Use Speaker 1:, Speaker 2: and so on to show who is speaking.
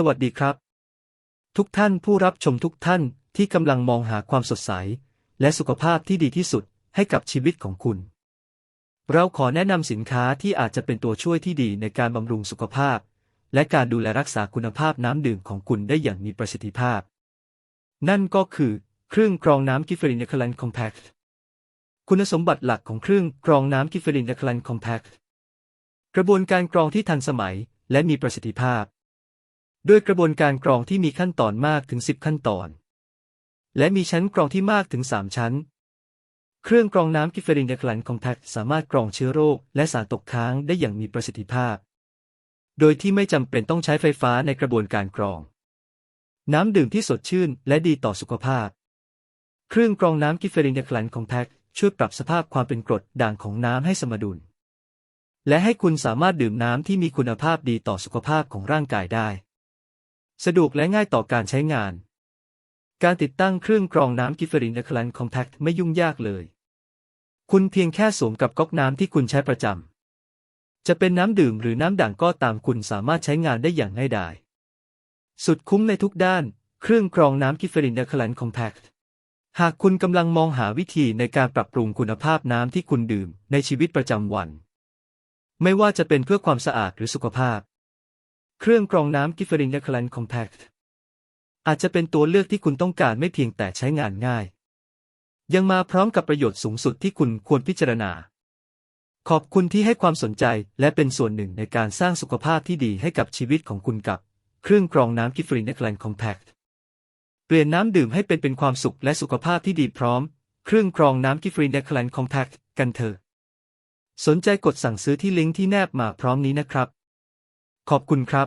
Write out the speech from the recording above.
Speaker 1: สวัสดีครับ ทุกท่านผู้รับชมทุกท่านที่กำลังมองหาความสดใส และสุขภาพที่ดีที่สุดให้กับชีวิตของคุณ เราขอแนะนำสินค้าที่อาจจะเป็นตัวช่วยที่ดีในการบำรุงสุขภาพ และการดูแลรักษาคุณภาพน้ำดื่มของคุณได้อย่างมีประสิทธิภาพ นั่นก็คือเครื่องกรองน้ำกิฟเฟรินเนคลันคอมแพคคุณสมบัติหลักของเครื่องกรองน้ำกิฟเฟอรินเนคลันคอมแพคกระบวนการกรองที่ทันสมัยและมีประสิทธิภาพ ด้วยกระบวนการกรองที่มีขั้นตอนมากถึง 10 ขั้นตอน และมีชั้นกรองที่มากถึง 3 ชั้น เครื่องกรองน้ำกิฟเฟอรินเดคลันคอมแพคสามารถกรองเชื้อโรค และสารตกค้างได้อย่างมีประสิทธิภาพ โดยที่ไม่จำเป็นต้องใช้ไฟฟ้าในกระบวนการกรอง น้ำดื่มที่สดชื่นและดีต่อสุขภาพ เครื่องกรองน้ำกิฟเฟอรินเดคลันคอมแพคช่วยปรับสภาพความเป็นกรดด่างของน้ำให้สมดุล และให้คุณสามารถดื่มน้ำที่มีคุณภาพดีต่อสุขภาพของร่างกายได้ สะดวกและง่ายต่อการใช้งาน การติดตั้งเครื่องกรองน้ำกิฟเฟอรินเดคลันคอมแพคไม่ยุ่งยากเลย คุณเพียงแค่สวมกับก๊อกน้ำที่คุณใช้ประจำ จะเป็นน้ำดื่มหรือน้ำด่างก็ตามคุณสามารถใช้งานได้อย่างง่ายดาย สุดคุ้มในทุกด้าน เครื่องกรองน้ำกิฟเฟอรินเดคลันคอมแพคหากคุณกำลังมองหาวิธีในการปรับปรุงคุณภาพน้ำที่คุณดื่มในชีวิตประจำวัน ไม่ว่าจะเป็นเพื่อความสะอาดหรือสุขภาพ เครื่องกรองน้ำกิฟเฟอรินเดคลันคอมแพคอาจจะเป็นตัวเลือกที่คุณต้องการไม่เพียงแต่ใช้งานง่าย ยังมาพร้อมกับประโยชน์สูงสุดที่คุณควรพิจารณา ขอบคุณที่ให้ความสนใจและเป็นส่วนหนึ่งในการสร้างสุขภาพที่ดีให้กับชีวิตของคุณกับ เครื่องกรองน้ำกิฟเฟอรินเดคลันคอมแพคเปลี่ยนน้ำดื่มให้เป็นเป็นความสุขและสุขภาพที่ดีพร้อม เครื่องกรองน้ำกิฟฟรีเดคลันคอมแพคกันเถอะ สนใจกดสั่งซื้อที่ลิงก์ที่แนบมาพร้อมนี้นะครับ ขอบคุณครับ